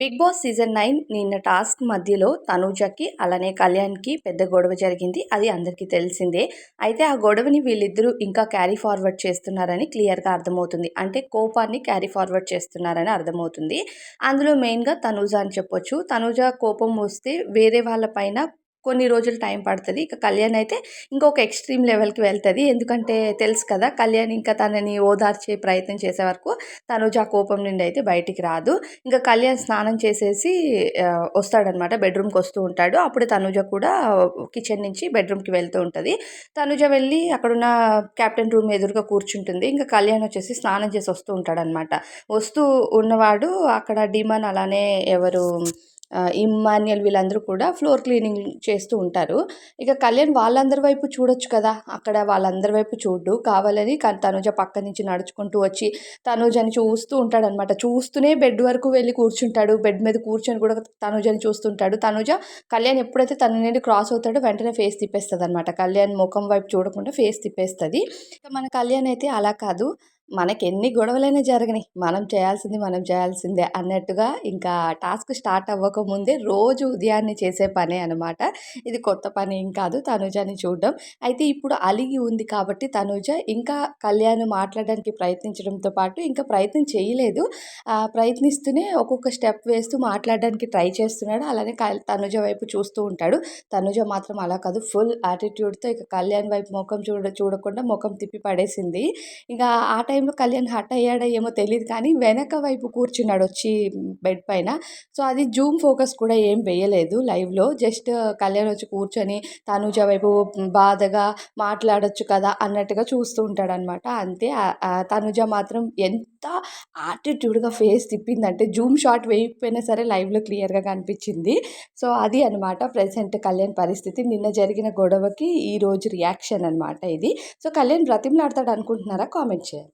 Big Boss season nine నిన్న task మధ్యలో తనూజకి అలానే కళ్యాణ్కి పెద్ద గొడవ జరిగింది. అది అందరికీ తెలిసిందే. అయితే ఆ గొడవని వీళ్ళిద్దరూ ఇంకా క్యారీ ఫార్వర్డ్ చేస్తున్నారని క్లియర్గా అర్థమవుతుంది. అంటే కోపాన్ని క్యారీ ఫార్వర్డ్ చేస్తున్నారని అర్థమవుతుంది. అందులో మెయిన్గా తనూజ అని చెప్పొచ్చు. తనూజ కోపం వస్తే వేరే వాళ్ళ పైన కొన్ని రోజులు టైం పడుతుంది. ఇక కళ్యాణ్ అయితే ఇంకొక ఎక్స్ట్రీమ్ లెవెల్కి వెళ్తుంది. ఎందుకంటే తెలుసు కదా కళ్యాణ్ ఇంకా తనని ఓదార్చే ప్రయత్నం చేసే వరకు తనుజ ఆ కోపం నుండి అయితే బయటికి రాదు. ఇంకా కళ్యాణ్ స్నానం చేసేసి వస్తాడనమాట బెడ్రూమ్కి వస్తూ ఉంటాడు. అప్పుడు తనుజ కూడా కిచెన్ నుంచి బెడ్రూమ్కి వెళ్తూ ఉంటుంది. తనుజ వెళ్ళి అక్కడున్న క్యాప్టెన్ రూమ్ ఎదురుగా కూర్చుంటుంది. ఇంకా కళ్యాణ్ వచ్చేసి స్నానం చేసి వస్తూ ఉంటాడనమాట వస్తూ ఉన్నవాడు అక్కడ డిమాన్ అలానే ఎవరు ఇమ్మాన్యుయల్ వీళ్ళందరూ కూడా ఫ్లోర్ క్లీనింగ్ చేస్తూ ఉంటారు. ఇక కళ్యాణ్ వాళ్ళందరి వైపు చూడొచ్చు కదా. అక్కడ వాళ్ళందరి వైపు చూడు. కావాలని తనుజ పక్క నుంచి నడుచుకుంటూ వచ్చి తనుజని చూస్తూ ఉంటాడనమాట చూస్తూనే బెడ్ వరకు వెళ్ళి కూర్చుంటాడు. బెడ్ మీద కూర్చొని కూడా తనుజని చూస్తుంటాడు. తనుజ కళ్యాణ్ ఎప్పుడైతే తన నుండి క్రాస్ అవుతాడో వెంటనే ఫేస్ తిప్పేస్తుంది అనమాట కళ్యాణ్ ముఖం వైపు చూడకుండా ఫేస్ తిప్పేస్తుంది. ఇక మన కళ్యాణ్ అయితే అలా కాదు. మనకి ఎన్ని గొడవలైనా జరగని మనం చేయాల్సింది మనం చేయాల్సిందే అన్నట్టుగా ఇంకా టాస్క్ స్టార్ట్ అవ్వక ముందే రోజు ఉదయాన్నే చేసే పనే అనమాట ఇది కొత్త పని ఏం కాదు తనుజాని చూడడం. అయితే ఇప్పుడు అలిగి ఉంది కాబట్టి తనుజ ఇంకా కళ్యాణ్ మాట్లాడడానికి ప్రయత్నించడంతో పాటు ఇంకా ప్రయత్నం చేయలేదు. ప్రయత్నిస్తూనే ఒక్కొక్క స్టెప్ వేస్తూ మాట్లాడడానికి ట్రై చేస్తున్నాడు. అలానే క- తనుజ వైపు చూస్తూ ఉంటాడు. తనుజ మాత్రం అలా కాదు ఫుల్ యాటిట్యూడ్తో ఇక కళ్యాణ్ వైపు ముఖం చూడ చూడకుండా ముఖం తిప్పి పడేసింది. ఇంకా ఆ టైంలో కళ్యాణ్ హట్ అయ్యాడో ఏమో తెలియదు కానీ వెనక వైపు కూర్చున్నాడు వచ్చి బెడ్ పైన. సో అది జూమ్ ఫోకస్ కూడా ఏం వేయలేదు లైవ్లో. జస్ట్ కళ్యాణ్ వచ్చి కూర్చొని తనుజ వైపు బాధగా మాట్లాడొచ్చు కదా అన్నట్టుగా చూస్తూ ఉంటాడనమాట అంతే ఆ- తనుజ మాత్రం ఎంత యాటిట్యూడ్గా ఫేస్ తిప్పిందంటే జూమ్ షాట్ వేయకపోయినా సరే లైవ్లో క్లియర్గా కనిపించింది. సో అది అనమాట ప్రజెంట్ కళ్యాణ్ పరిస్థితి. నిన్న జరిగిన గొడవకి ఈ రోజు రియాక్షన్ అనమాట ఇది. సో కళ్యాణ్ బ్రతిమలాడతాడు అనుకుంటున్నారా? కామెంట్ చేయండి.